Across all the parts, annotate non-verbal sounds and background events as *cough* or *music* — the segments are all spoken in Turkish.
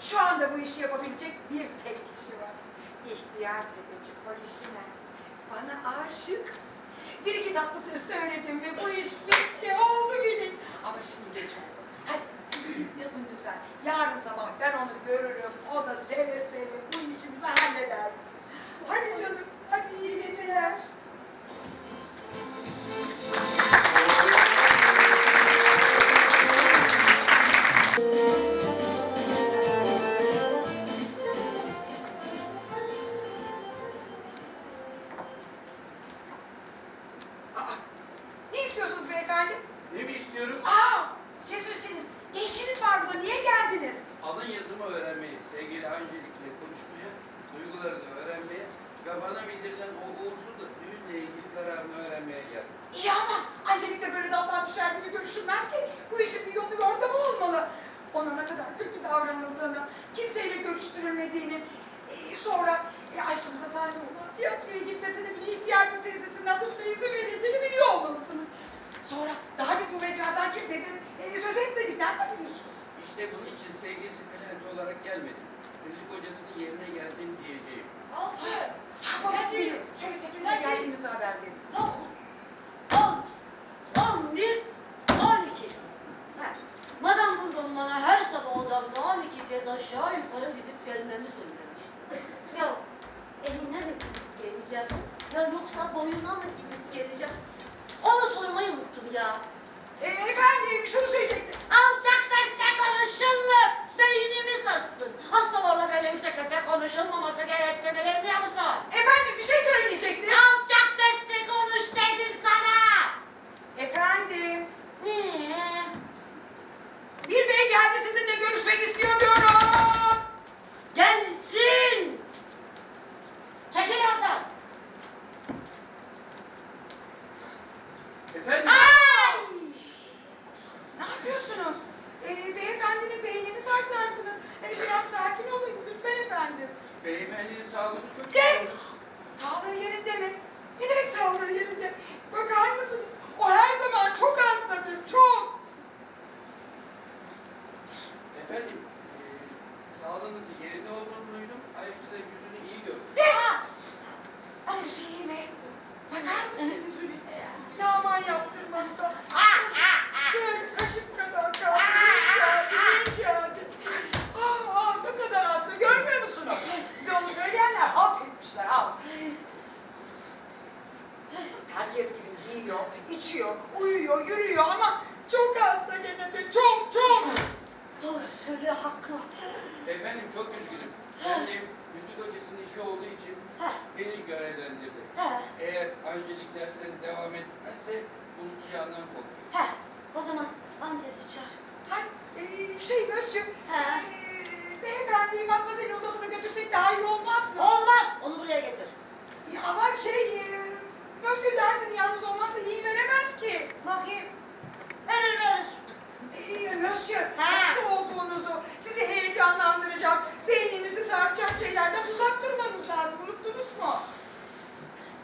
Şu anda bu işi yapabilecek bir tek kişi var. İhtiyar tepeci Polişina. Bana aşık. Bir iki tatlı söz söyledim ve bu iş bitti, oldu bilin. Ama şimdi geç oldu. Hadi yatın lütfen. Yarın sabah ben onu görürüm. O da seve seve bu işimizi halleder. Hadi canım, hadi iyi geceler. Angelik'le konuşmaya, duygularını öğrenmeye ve bana bildirilen o uğursuz da düğünle ilgili kararını öğrenmeye geldim. İyi ama Angelik'le böyle damdan düşer gibi görüşülmez ki. Bu işin bir yolu yordamı olmalı. Ona ne kadar kötü davranıldığını, kimseyle görüştürülmediğini, e, sonra e, aşkınıza sahne olan tiyatroya gitmesini bile ihtiyar bir teyzesinin adını izin verildiğini biliyor olmalısınız. Sonra daha biz bu mecradan kimseden e, söz etmedik. Nereden biliyorsunuz? İşte bunun için sevgilisi Bülent olarak gelmedim. Müzik hocasının yerine geldim diyeceğim. Altı, Ha, babası. Şöyle çekilin de geldiğinizi haber verin. dokuz, on, on bir, on iki. Ha, Madam Bourbon bana her sabah odamda on iki kez aşağı yukarı gidip gelmemi söylemiş. Ya eline mi gidip geleceğim? Ya yoksa boyuna mı gidip geleceğim? Onu sormayı unuttum ya. E, efendim şunu söyleyecektim. Alçak sesle konuşulur. Beynimi sarstın. Hastalarla böyle yüksek sesle konuşulmaması gerektiğini biliyor musun? Efendim bir şey söyleyecektim. Alçak sesle konuş dedim sana. Efendim. Niye? Bir bey geldi sizinle görüşmek istiyor diyorum. Gelsin. Çekil oradan. Efendim? Ay! Ne yapıyorsunuz? E, beyefendinin beynini sarsarsınız. E, biraz sakin olun lütfen efendim. Beyefendinin sağlığı çok Ne? iyi. Sağlığı yerinde mi? Ne demek sağlığı yerinde? Bakar mısınız? O her zaman çok hastadır, çok. Efendim, eee sağlığınızın yerinde olduğunu duydum. Ayrıca da yüzünü iyi gördüm. Ne? Ay yüzü iyi mi? Bakar mısın yüzüne? Laman yaptırmadı da. Şöyle kaşık kadar kaldı. İnceldi, inceldi. Ah, ah ne kadar hasta. Görmüyor musunuz? Size onu söyleyenler halt etmişler, halt. Herkes gibi yiyor, içiyor, uyuyor, yürüyor ama çok hasta gene de çok çok. Doğru söylüyor hakkı. Efendim çok üzgünüm. Ben de müzik hocasının işi olduğu için Heh, beni görevlendirdi. heh, Eğer Angelik dersleri devam etmezse unutacağından korkuyorum. heh. O zaman Angel'i çağır. Ha, e, şey Mösyö, Ha. e, beyefendiyi matmazelin odasına götürsek daha iyi olmaz mı? Olmaz. Onu buraya getir. Ya ama şey, e, Mösyö dersini yalnız olmazsa iyi veremez ki. Bakayım. Verir verir. E, Mösyö, Ha. hasta olduğunuzu, sizi heyecanlandıracak, beyninizi sarsacak şeylerden uzak durmanız lazım. Unuttunuz mu?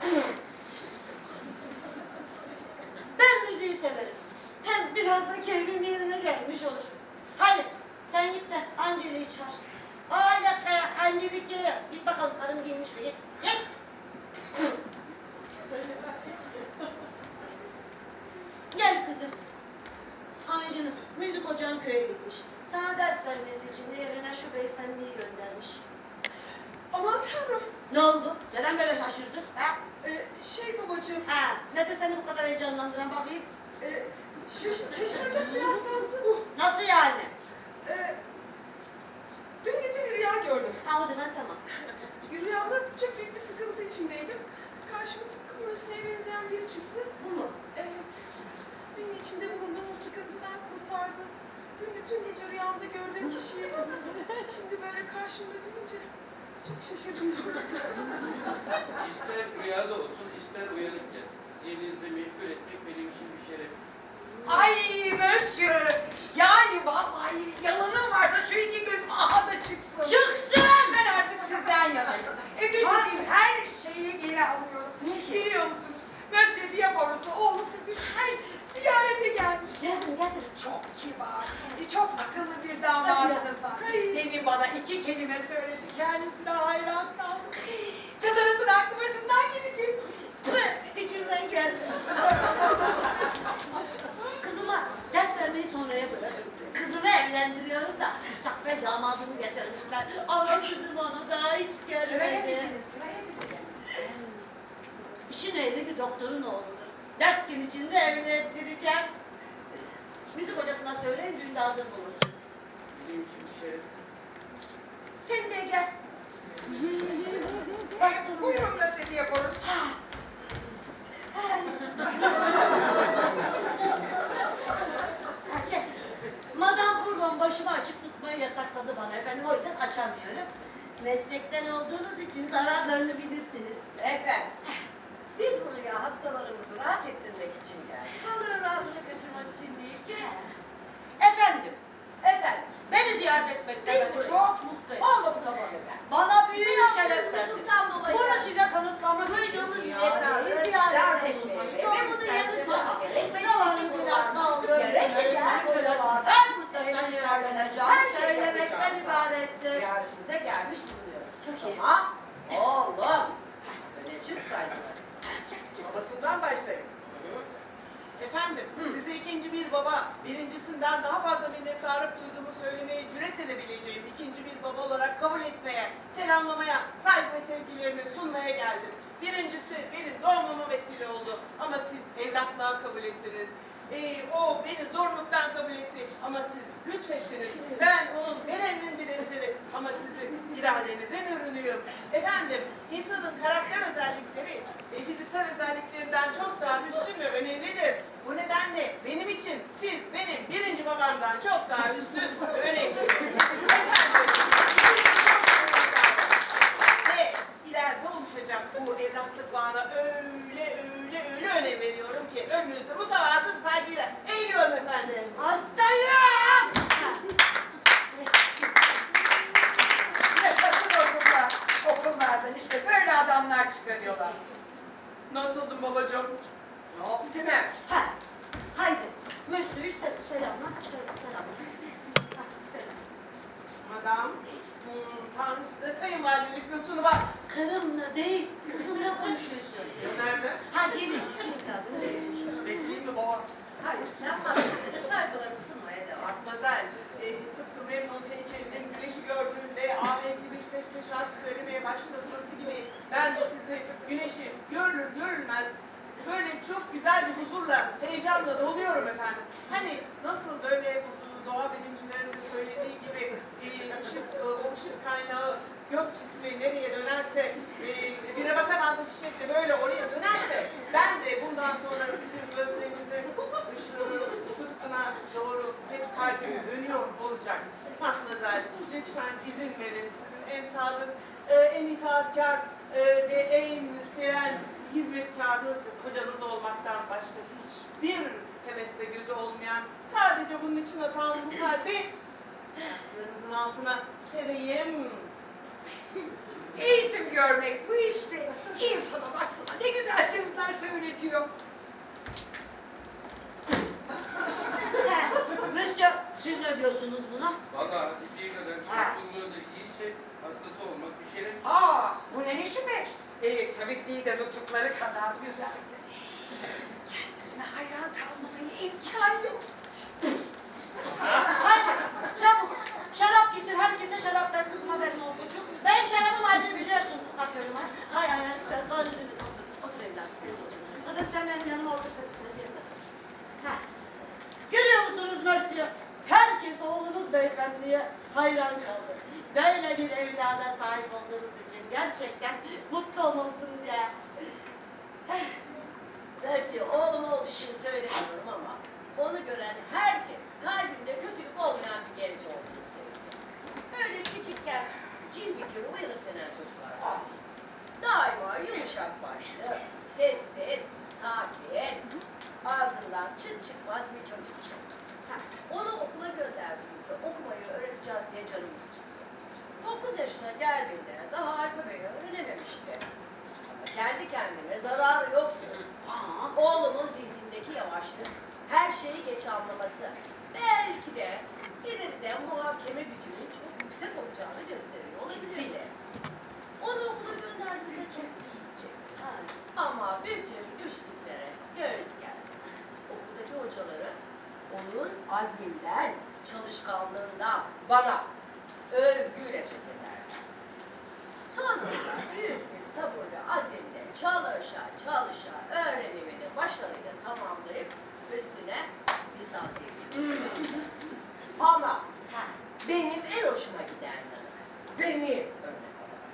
*clears throat* Müziği severim. Hem biraz da keyfim yerine gelmiş olur. Hadi sen git de Angel'i çağır. Ay dakika ya Angelik geliyor. Git bakalım karım giymiş mi? Git. Git. Gel kızım. Ay canım müzik hocan köye gitmiş. Sana ders vermesi için de yerine şu beyefendiyi göndermiş. Aman tanrım. Ne oldu? Neden böyle şaşırdın? Ha? E, şey babacığım, Ha, nedir seni bu kadar heyecanlandıran bakayım? E, şaş şaşıracak bir rastlantı bu. Nasıl yani? E, dün gece bir rüya gördüm. Ha o zaman tamam. *laughs* Rüyamda çok büyük bir sıkıntı içindeydim. Karşıma tıpkı Mösyö'ye benzeyen biri çıktı. Bu mu? Evet, beni içinde bulunduğum o sıkıntıdan kurtardı. Dün bütün gece rüyamda gördüğüm kişiydi. Şimdi böyle karşımda görünce çok şaşırdım doğrusu. İster rüyada olsun, ister uyanıkken. Zihninizi meşgul etmek benim için bir şeref. Ay Mösyö, yani vallahi yalanım varsa şu iki gözüm aha da çıksın. Çıksın! Ben artık sizden yanayım. Ödediğim her şeyi geri alıyorum. Ne? Biliyor musunuz? Mösyö Diaforos'la oğlu sizi her ziyarete gelmiş. Geldim geldim. Çok kibar, e, Tabii çok akıllı bir damadınız var. Demin bana iki kelime söyledi. Kendisine hayran kaldım. Kızınızın aklı başından gidecek. Tüh, İçimden geldi. Kızıma ders vermeyi sonraya bırakın. Kızımı evlendiriyorum da müstakbel damadımı getirmişler. Ama kızım ona daha hiç Sıraya gelmedi. dizilin, sıraya dizilin. İşin ehli bir doktorun oğludur. Dört gün içinde evlendireceğim. Müzik hocasına söyleyin düğünde hazır bulunsun. Sen de gel. *laughs* Buyurun Diyaforos. Ha, Şey, Madame Bourbon başımı açık tutmayı yasakladı bana efendim. O yüzden açamıyorum. Meslekten olduğunuz için zararlarını bilirsiniz. Efendim, biz buraya hastalarımızı rahat ettirmek için geldik. Onların rahatını kaçırmak için değil ki. Efendim, Efendim, beni ziyaret etmekten Biz ben buraya- çok mutluyum. oğlumuza bakın. Bana büyük şeref verdiniz. Şerefsizlikten dolayı Bunu size kanıtlamak için duyduğumuz yani minnettarlığı ziyaret ziyaret etmeyi etmeyi çok ve bunun yanı isterim. sıra gerek Zamanı mesleki biraz olan, kaldı. gerek Her seyahat olan, Her fırsattan yararlanacağım. her şey Söylemekten yapacağım. ibarettir. Bulunuyoruz. Çok iyi. Ama oğlum, öne çık. Babasından başlayın. Efendim, size ikinci bir baba, birincisinden daha fazla minnettarlık duyduğumu söylemeye cüret edebileceğim ikinci bir baba olarak kabul etmeye, selamlamaya, saygı ve sevgilerimi sunmaya geldim. Birincisi benim doğumuma vesile oldu ama siz evlatlığa kabul ettiniz. Ee, o beni zorluktan kabul etti ama siz lütfettiniz. Ben onun beleninin bir eseri ama sizin iradenizin ürünüyüm. Efendim, insanın karakter özellikleri e, fiziksel özelliklerinden çok daha üstün ve önemlidir. Bu nedenle benim için siz benim birinci babamdan çok daha üstün ve önemlisiniz. Efendim, ve ileride oluşacak bu evlatlık bağına öyle öyle öyle önem veriyorum ki önünüzde mütevazı bir saygıyla eğiliyorum efendim. Hastayım. Okullardan işte böyle adamlar çıkarıyorlar. Nasıldın babacığım? Ne yaptı mı? Ha, haydi. Mösyö'yü se- selamla. Söyle, selamla. Madam, hmm, Tanrı size kayınvalidelik lütfunu var. Karımla değil, kızımla konuşuyorsun. Nerede? Ha gelecek, evladım gelecek. Bekleyeyim mi baba? Hayır, sen mahkemede saygılarını sunmaya devam. Matmazel, e, tıpkı Memnun heykelinin güneşi gördüğünde ahenkli sesle şarkı söylemeye başlaması gibi ben de sizi güneşi görülür görülmez böyle çok güzel bir huzurla, heyecanla doluyorum efendim. Hani nasıl böyle doğa bilimcilerin de söylediği gibi e, ışık, e, ışık kaynağı gök cismi nereye dönerse, e, güne bakan anda çiçek de böyle oraya dönerse ben de bundan sonra sizin gözlerinizin ışığını tutkuna doğru hep kalbim dönüyor olacak. Matmazel, lütfen izin verin sizin en sadık, e, en itaatkar e, ve en seven hizmetkarınız ve kocanız olmaktan başka hiçbir hevesle gözü olmayan, sadece bunun için atan bu kalbi ayaklarınızın altına sereyim. Eğitim görmek bu işte. İnsana baksana ne güzel sözler söyletiyor. Mösyö, siz ne diyorsunuz buna? Valla Hatice'ye kadar tutulduğu da iyiyse hastası şeref. Aa, bu ne şüphe? Ee, tabii de nutukları kadar güzelse. Kendisine hayran kalmaya imkan yok. Haydi, çabuk. Şarap getir, herkese şarap ver kızıma verin oğlucuğum. Benim şarabım halde biliyorsun su katıyorum ha. Hay hay, işte karnınız otur. Otur evladım. Kızım sen benim yanıma otur, sen sen yerine. Ha. Görüyor musunuz Mösyö? Herkes oğlunuz beyefendiye hayran kaldı. Böyle bir evlada sahip olduğunuz için gerçekten mutlu olmalısınız ya. Neyse oğlum olduğu için söylemiyorum ama onu gören herkes bana övgüyle söz ederler. Sonra büyük bir sabır ve azimle çalışa çalışa öğrenimini başarıyla tamamlayıp üstüne lisans yapıyor. Ama benim en hoşuma giden yanı, beni örnek olarak.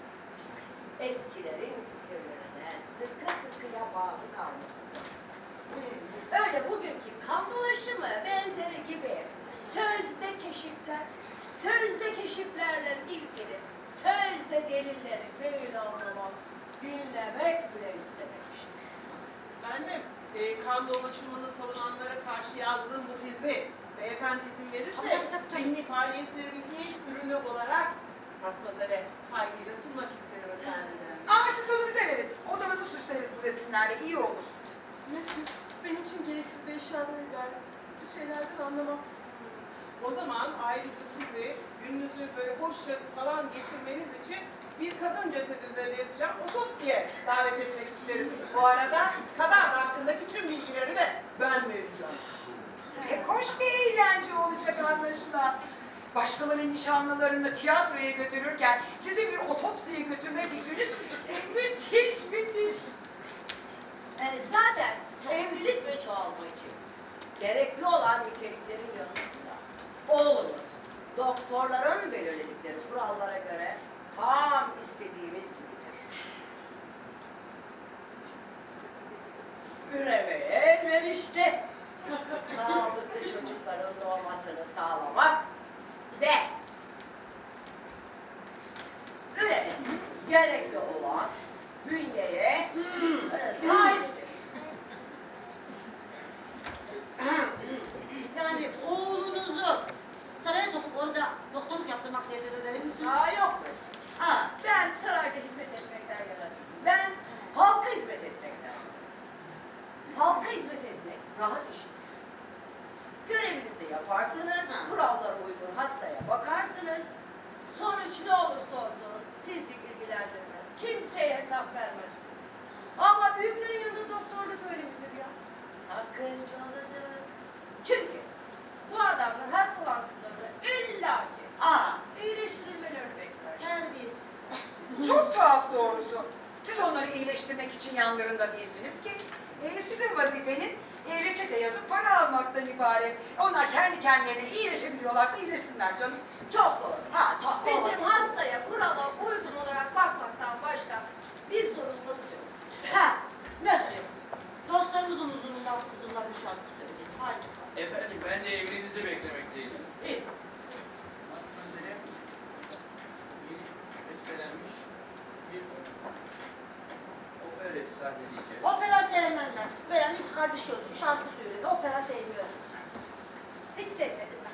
Eskilerin fikirlerine sıkı sıkıya bağlı kalmasıdır. Öyle bugünkü kan dolaşımı benzeri gibi sözde keşifler, sözde keşiflerle ilgili sözde delilleri böyle anlamak, dinlemek bile istememiştir. Efendim, e, kan dolaşımını savunanlara karşı yazdığım bu tezi beyefendi izin verirse zihni faaliyetlerimin ilk ürünü olarak Matmazel'e saygıyla sunmak isterim efendim. Ama siz onu bize verin. Odamızı süsleriz bu resimlerle. iyi olur. Mesut, benim için gereksiz bir eşyadan ibaret. Bu tür şeylerden anlamam. O zaman ayrıca sizi gününüzü böyle hoşça falan geçirmeniz için bir kadın cesedi üzerinde yapacağım otopsiye davet etmek isterim. Bu arada kadavra hakkındaki tüm bilgileri de ben vereceğim. E, hoş bir eğlence olacak anlaşılan. Başkalarının nişanlılarını tiyatroya götürürken sizi bir otopsiye götürme fikriniz e, müthiş müthiş. E, zaten evlilik ve çoğalma için gerekli olan niteliklerin yanı oğlumuz doktorların belirledikleri kurallara göre tam istediğimiz gibidir. Üremeye elverişli. Sağlıklı çocukların doğmasını sağlamak ve üreme gerekli olan bünyeye sahiptir. Yani oğlunuzu saraya sokup orada doktorluk yaptırmak niyet edebilir misiniz? Aa yok musun? Ha. Ben sarayda hizmet etmekten yanayım. Ben halka hizmet etmekten yanayım. Halka hizmet etmek rahat iş. Görevinizi yaparsınız, Ha. kurallara uygun hastaya bakarsınız. Sonuç ne olursa olsun sizi ilgilendirmez. Kimseye hesap vermezsiniz. Ama büyüklerin yanında doktorluk öyle midir ya? Sakıncalıdır. Çünkü bu adamlar hastalandıklarında illaki Aa. iyileştirilmelerini bekler. Terbiyesiz. Çok tuhaf doğrusu. Siz onları iyileştirmek için yanlarında değilsiniz ki. E, sizin vazifeniz e, reçete yazıp para almaktan ibaret. Onlar kendi kendilerine iyileşebiliyorlarsa iyileşsinler canım. Çok doğru. Ha tamam. Bizim hastaya kurala uygun olarak bakmaktan başka bir zorunluluğumuz yok. Ha. Nasıl? Dostlarımızın huzurundan kızımla bir şarkı söyleyin. Hadi. Efendim ben de evliliğinizi beklemekteydim. İyi. Matmazel'e yeni bestelenmiş bir operet sahneleyeceğim. Opera sevmem ben. Böyle hiç kardeşiyorsun, şarkı söylüyor. Opera sevmiyorum. Hiç sevmedim ben.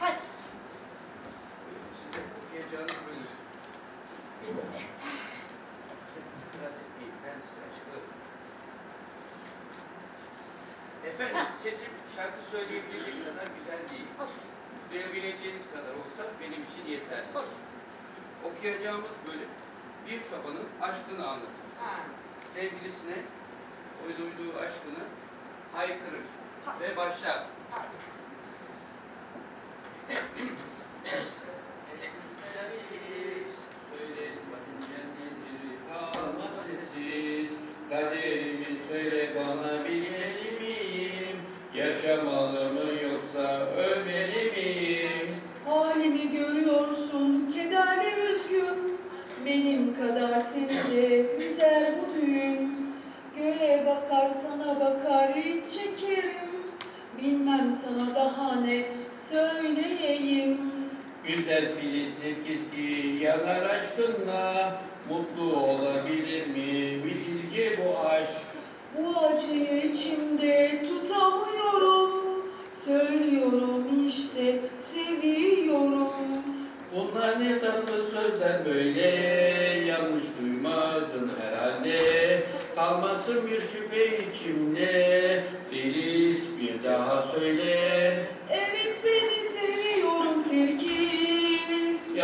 Hadi. Size okuyacağınız bölüm. İtiraz etmeyin, ben size açıklarım. Efendim, sesim şarkı söyleyebilecek kadar güzel değil. Olsun. Duyabileceğiniz kadar olsa benim için yeterli. Olsun. Okuyacağımız bölüm bir çobanın aşkını anlatır. Ha. Sevgilisine duyduğu aşkını haykırır Ha. ve başlar. Hadi. Kaderimi söyle bana bilmeli miyim? Yaşamalı mı yoksa ölmeli miyim? Halimi görüyorsun, kederli üzgün. Benim kadar seni de üzer bu düğün. Göğe bakar sana bakar iç çekerim. Bilmem sana daha ne söyleyeyim. Güzel Filistin ki yanar aşkınla Mutlu olabilir mi bilge bu aşk? Bu acıyı içimde tutamıyorum. Söylüyorum işte seviyorum. Bunlar ne tatlı sözler böyle Yanlış duymadın herhalde Kalmasın bir şüphe içimde Filiz bir daha söyle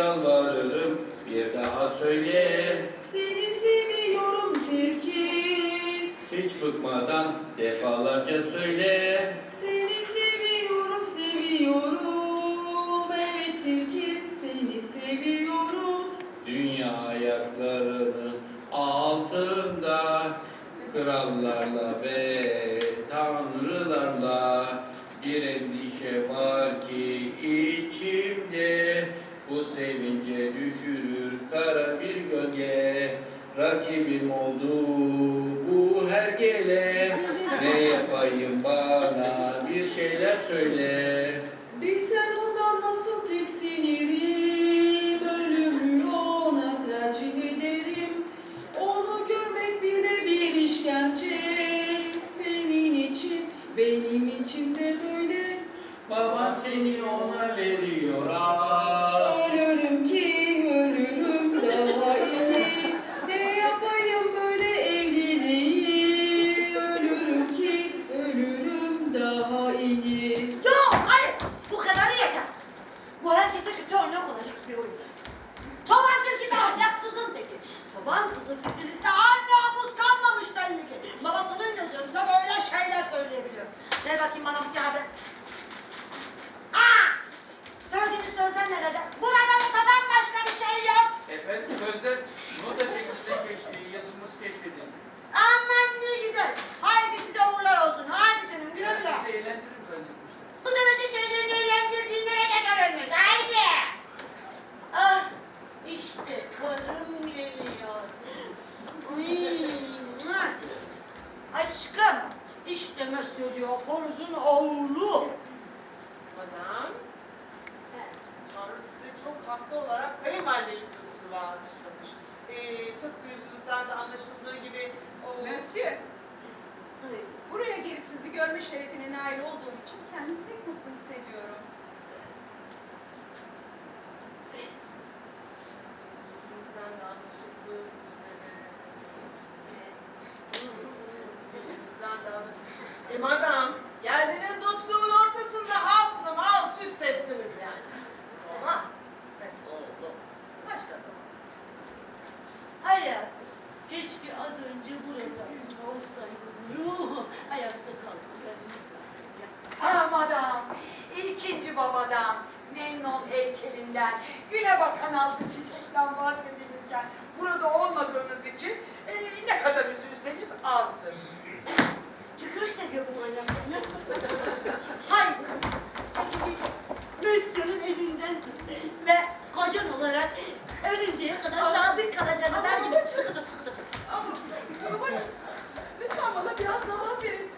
yalvarırım bir daha söyle. Seni seviyorum Tirkiz. Hiç bıkmadan defalarca söyle. Seni seviyorum, seviyorum. Evet Tirkiz seni seviyorum. Dünya ayaklarının altında krallarla beraber. söyle. Anlaşıldığı E madam, geldiniz nutkumun ortasında hafızamı alt üst ettiniz yani. Ama hadi oldu. Başka zaman. Hayat, keşke az önce burada olsaydım. Ruhum ayakta kalkıyor. Ah madam, ikinci babadan, memnun heykelinden, güne bakan altı çiçekten bahsedilirken burada olmadığınız için e, ne kadar üzülseniz azdır. Tükürse de bu ayaklarına. Haydi kızım. Müsyonun elinden tut. Ve kocan olarak ölünceye kadar sadık kalacağını der gibi sıkı tut sıkı tut. Ama babacığım lütfen bana biraz zaman verin.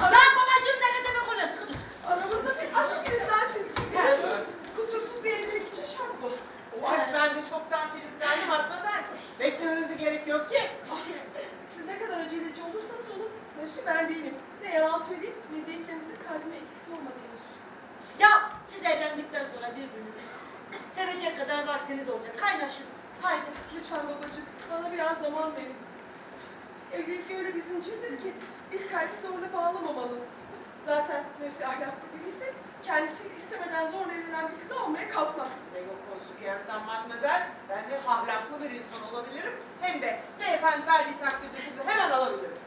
Ya babacığım da ne demek oluyor sıkı tut. Aramızda bir aşk filizlensin. Biliyorsunuz kusursuz bir evlilik için şart bu. O aşk bende çoktan filizlendi matmazel. Beklememize gerek yok ki. Siz ne kadar aceleci olursanız Mösyö ben değilim. Ne yalan söyleyeyim, meziyetlerinizin kalbime etkisi olmadı henüz. Ya siz evlendikten sonra birbirinizi sevecek kadar vaktiniz olacak. Kaynaşın. Haydi. Lütfen babacığım, bana biraz zaman verin. Evlilik öyle bir zincirdir ki bir kalbi zorla bağlamamalı. Zaten Mösyö ahlaklı biri ise kendisi istemeden zorla evlenen bir kızı almaya kalkmaz. Ne yok olsun ki yanından matmazel. Ben de ahlaklı bir insan olabilirim. Hem de beyefendi verdiği takdirde sizi hemen alabilirim.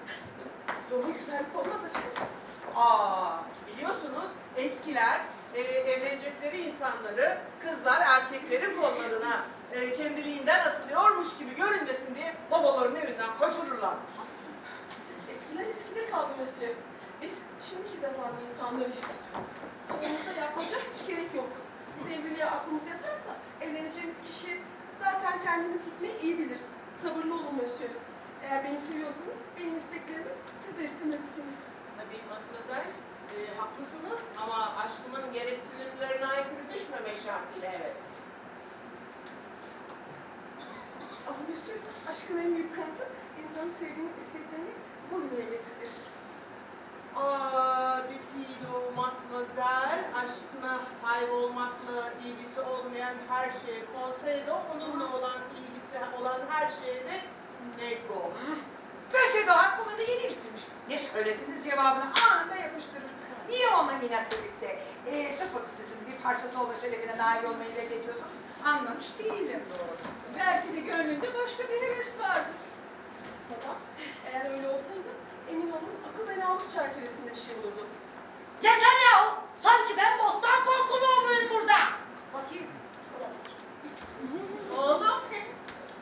Zorla güzellik olmaz. Aa, biliyorsunuz eskiler e, evlenecekleri insanları kızlar erkeklerin kollarına e, kendiliğinden atılıyormuş gibi görünmesin diye babaların evinden kaçırırlarmış. Eskiler eskiler kaldı Mösyö. Biz şimdiki zamanın insanlarıyız. Çağımızda yapmaca hiç gerek yok. Biz evliliğe aklımız yatarsa evleneceğimiz kişi zaten kendimiz gitmeyi iyi bilir. Sabırlı olun Mösyö. Eğer beni seviyorsanız benim isteklerimi siz de istemelisiniz. Tabii matmazel e, haklısınız ama aşkımın gereksinimlerine aykırı düşmeme şartıyla evet. Ama Mösyö, aşkın en büyük kanıtı insanın sevdiğinin isteklerini boyun eğmesidir. Aa, Desido, matmazel, aşkına sahip olmakla ilgisi olmayan her şeye konseydo, onunla olan ilgisi olan her şeye de nego. Böyle de hakkını da yeni bitirmiş. Ne söylesiniz cevabını anında yapıştırır. Niye ona inat edip de e, tıp fakültesinin bir parçası olma şerefine nail olmayı reddediyorsunuz? Anlamış değilim doğrusu. Belki de gönlünde başka bir heves vardır. Madam, eğer öyle olsaydı emin olun akıl ve namus çerçevesinde bir şey olurdu. Yeter ya! Sanki ben bostan korkuluğu muyum burada? Bakayım. Oğlum,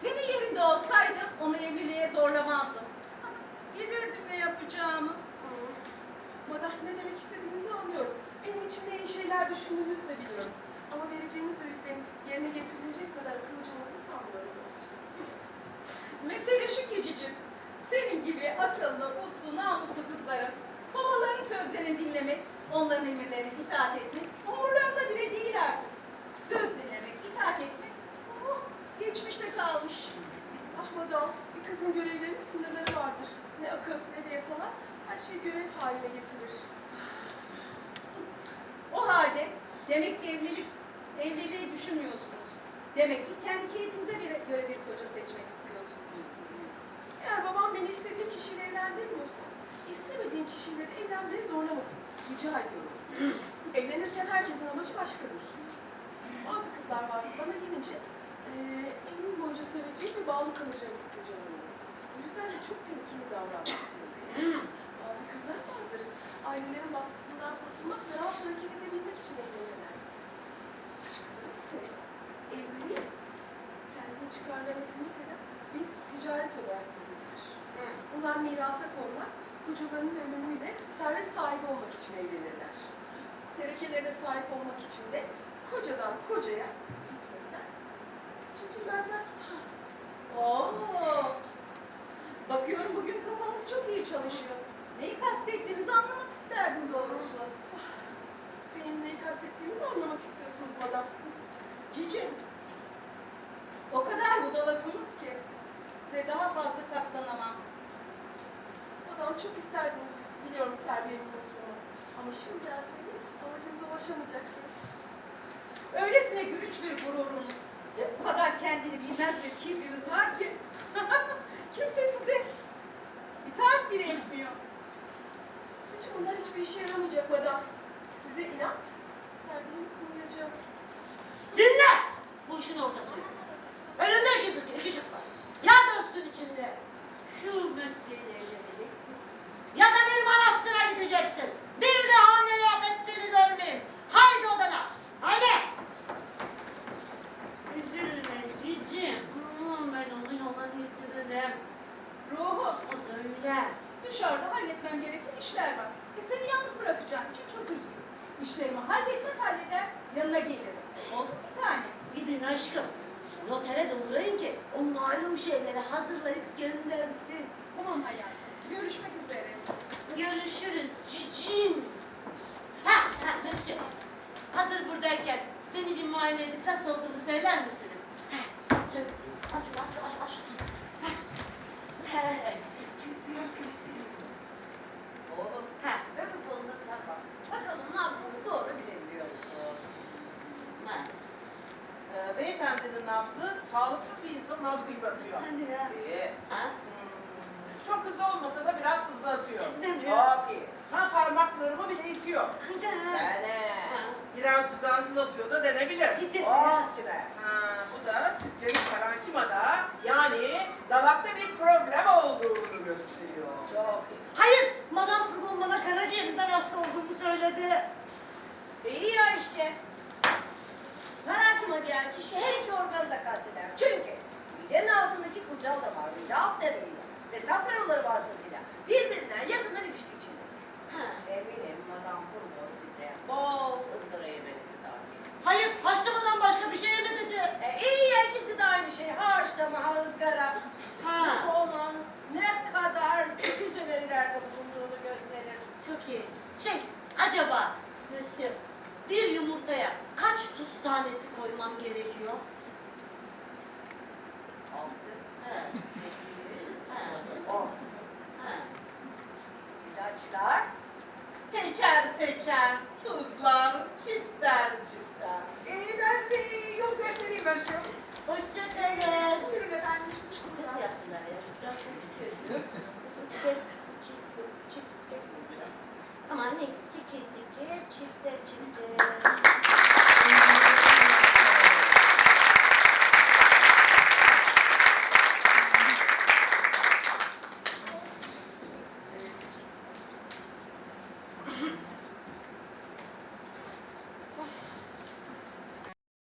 senin yerinde olsaydım onu evliliğe zorlamazdım. *laughs* Ama bilirdim ne yapacağımı. Madam ne demek istediğinizi anlıyorum. Benim için ne iyi şeyler düşündüğünüzü de biliyorum. Ama vereceğiniz öğütlerin yerine getirilecek kadar akıllıca olduğunu sanmıyorum doğrusu. *laughs* Mesele şu Keçicim, senin gibi akıllı, uslu, namuslu kızların babaların sözlerini dinlemek, onların emirlerine itaat etmek umurlarında bile değil artık. Söz dinlemek, itaat etmek, oh, geçmişte kalmış. Ah madam, bir kızın görevlerinin sınırları vardır. Ne akıl ne de yasalar her şeyi görev haline getirir. O halde demek ki evlilik, evliliği düşünmüyorsunuz. Demek ki kendi keyfinize göre bir koca seçmek istiyorsunuz. Eğer babam beni istediğim kişiyle evlendirmiyorsa, istemediğim kişiyle de evlenmeye zorlamasın. Rica ediyorum. *clears throat* Evlenirken herkesin amacı başkadır. Bazı kızlar var, bana gelince eee ömrüm boyunca seveceğim ve bağlı kalacağım bir koca arıyorum. O yüzden de çok temkinli davranması gerekiyor. Bazı kızlar vardır, ailelerin baskısından kurtulmak ve rahat hareket edebilmek için evlenirler. Başkaları ise evliliği kendi çıkarlarına hizmet eden bir ticaret olarak görürler. Bunlar mirasa konmak, kocalarının ölümüyle servet sahibi olmak için evlenirler. Terekelerine sahip olmak için de kocadan kocaya gitmekten çekilmezler. Oo, bakıyorum bugün kafanız çok iyi çalışıyor. Neyi kastettiğinizi anlamak isterdim doğrusu. Benim neyi kastettiğimi mi anlamak istiyorsunuz madam? Cicim, o kadar budalasınız ki size daha fazla katlanamam. Madam çok isterdiniz. Biliyorum terbiyemi bozduğumu. Ama şimdiden söyleyeyim Amacınıza ulaşamayacaksınız. Öylesine gülünç bir gururunuz ve o kadar kendini bilmez bir kibriniz var ki *laughs* kimse size itaat bile etmiyor. Hiç bunlar hiçbir işe yaramayacak madam. Size inat, terbiyemi koruyacağım. Dinle! Bu işin ortası. Önünde iki zıt, iki şık var. Ya dörtlün içinde şu mesleğiyle evleneceksin. Ya da bir manastıra gideceksin. Bir daha ne laf ettiğini görmeyeyim. Haydi odana. Haydi. Cicim. Hmm, Ben onu yola getiririm. Ruhum O söyle. dışarıda halletmem gereken işler var. E seni yalnız bırakacağım için çok üzgünüm. İşlerimi halletmez halleder yanına gelirim. Oldu mu bir tane? Gidin aşkım. Notere de uğrayın ki o malum şeyleri hazırlayıp göndersin. Tamam hayatım. Görüşmek üzere. Görüşürüz cicim. Ha, ha, Monsieur. Hazır buradayken beni bir muayene edip nasıl olduğunu söyler misiniz? Aç, aç, aç, aç. Oğlum, Ha. öbür kolunda sen bak. Bakalım nabzını doğru bilebiliyor musun? Ha. Ee, beyefendinin nabzı sağlıksız bir insanın nabzı gibi atıyor. Hadi ya. İyi. Ha? Çok hızlı olmasa da biraz hızlı atıyor. Değil mi? Çok iyi. Ha parmaklarımı bile itiyor. Hadi ha. Bene. Ha. Biraz düzensiz atıyor da denebilir. Hadi. Çok güzel. Ha, bu da parankimada yani dalakta bir problem olduğunu gösteriyor. Çok iyi. Hayır, Madame Purgon bana karaciğerimden hasta olduğumu söyledi. İyi ya işte. Merakıma giren kişi her iki organı da kasteder. Çünkü midenin altındaki kılcal damar mide alt nerviyle ve safra yolları vasıtasıyla birbirinden yakından ilişki içinde. Eminim Madame Purmon size bol ızgara ederim. Hayır, haşlamadan başka bir şey yeme dedi. E, iyi ya ikisi de aynı şey. Ha haşlama ha ızgara. Ha. Onun ne kadar titiz önerilerde bulunduğunu gösterir. Çok iyi. Şey, acaba Monsieur, bir yumurtaya kaç tuz tanesi koymam gerekiyor? Altı, sekiz, Ha. on. Ha. İlaçlar Teker teker tuzlar, çifter çifter. Ee, ben size yolu göstereyim Mösyö. Hoşçakalın. Buyurun efendim, çıkmış Nasıl buradan. yaptılar ya? Şuradan çok tutuyorsun. Çift, çift, çift, çift. Ama neyse, teker teker, çifter çifter.